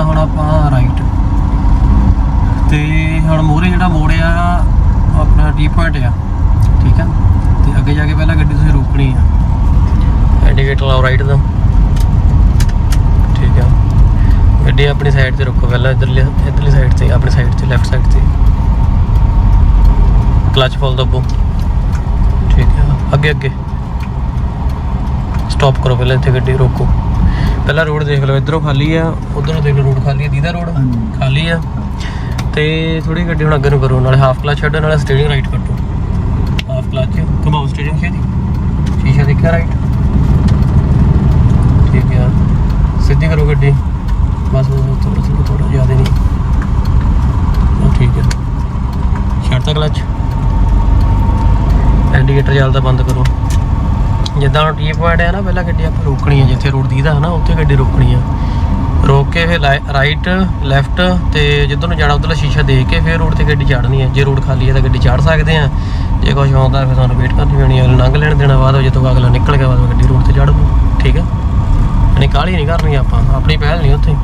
ਜਾਣਾ ਹੁਣ ਆਪਾਂ ਰਾਈਟ ਤੇ ਹੁਣ ਮੋਰੇ ਜਿਹੜਾ ਮੋੜ ਆਪਣਾ ਟੀ ਪੁਆਇੰਟ ਆ, ਠੀਕ ਆ? ਤੇ ਅੱਗੇ ਜਾ ਕੇ ਪਹਿਲਾਂ ਗੱਡੀ ਤੁਸੀਂ ਰੋਕਣੀ ਆ। ਇੰਡੀਕੇਟਰ ਲਾਓ ਰਾਈਟ ਦਾ ਠੀਕ ਆ? ਗੱਡੀ ਆਪਣੀ ਸਾਈਡ ਤੇ ਰੁਕੋ ਪਹਿਲਾਂ, ਇਧਰਲੇ, ਇਧਰਲੀ ਸਾਈਡ ਤੇ, ਆਪਣੀ ਸਾਈਡ ਤੇ ਲੈਫਟ ਸਾਈਡ ਤੇ। ਕਲਚ ਫੁੱਲ ਦੱਬੋ ਠੀਕ ਆ? ਅੱਗੇ ਅੱਗੇ। ਸਟਾਪ ਕਰੋ ਪਹਿਲਾਂ ਇੱਥੇ ਗੱਡੀ, ਰੋਕੋ। ਪਹਿਲਾਂ ਰੋਡ ਦੇਖ ਲਓ ਇਧਰੋਂ ਖਾਲੀ ਆ ਉਧਰੋਂ ਦੇਖ ਲਓ ਰੋਡ ਖਾਲੀ ਆ ਦੀਦਾ ਰੋਡ। ਖਾਲੀ ਆ। ਤੇ ਥੋੜੀ ਗੱਡੀ ਹੁਣ ਅੱਗੇ ਨੂੰ ਕਰੋ ਨਾਲੇ ਹਾਫ ਕਲਚ ਛੱਡੋ ਨਾਲੇ ਸਟੀਅਰਿੰਗ ਰਾਈਟ ਕੱਟੋ। ਹਾਫ ਕਲਚ ਘਮਾਓ ਸਟੀਅਰਿੰਗ ਛੇਦੀ ਸ਼ੀਸ਼ਾ ਦੇਖਿਆ ਰਾਈਟ ਠੀਕ ਆ। ਸਿੱਧੀ ਕਰੋ ਗੱਡੀ। ਬਸ ਥੋੜਾ ਥੋੜਾ ਥੋੜਾ ਜ਼ਿਆਦਾ ਨਹੀਂ। ਉਹ ਠੀਕ ਹੈ ਛੱਡਤਾ ਕਲਚ ਇੰਡੀਕੇਟਰ ਚੱਲਦਾ ਬੰਦ ਕਰੋ। ਜਿੱਦਾਂ ਹੁਣ ਟੀ ਪੁਆਇੰਟ ਆ ਨਾ, ਪਹਿਲਾਂ ਗੱਡੀ ਆਪਾਂ ਰੋਕਣੀ ਹੈ ਜਿੱਥੇ ਰੋਡ ਦੀਦਾ ਹੈ ਨਾ ਉੱਥੇ ਗੱਡੀ ਰੋਕਣੀ ਆ। ਰੋਕ ਕੇ ਫਿਰ ਰਾਈਟ ਲੈਫਟ ਤੇ ਜਿੱਧਰ ਨੂੰ ਜਾਣਾ ਉਧਰਲਾ ਸ਼ੀਸ਼ਾ ਦੇਖ ਕੇ ਫਿਰ ਰੋਡ ਤੇ ਗੱਡੀ ਚੜ੍ਹਨੀ ਹੈ ਜੇ ਰੋਡ ਖਾਲੀ ਹੈ ਤਾਂ ਗੱਡੀ ਚੜ੍ਹ ਸਕਦੇ ਆ। ਜੇ ਕੁਝ ਆਉਂਦਾ ਫਿਰ ਤੁਹਾਨੂੰ ਵੇਟ ਕਰਨੀ ਪੈਣੀ ਹੈ ਲੰਘ ਲੈਣ ਦੇਣਾ ਬਾਅਦ ਜਦੋਂ ਅਗਲਾ ਨਿਕਲ ਗਿਆ ਬਾਅਦ ਗੱਡੀ ਰੋਡ ਤੇ ਚੜ੍ਹ। ਠੀਕ ਹੈ ਨਹੀਂ ਕਾਹਲੀ ਨਹੀਂ ਕਰਨੀ ਆਪਾਂ, ਆਪਣੀ ਪਹਿਲ ਨਹੀਂ ਉੱਥੇ।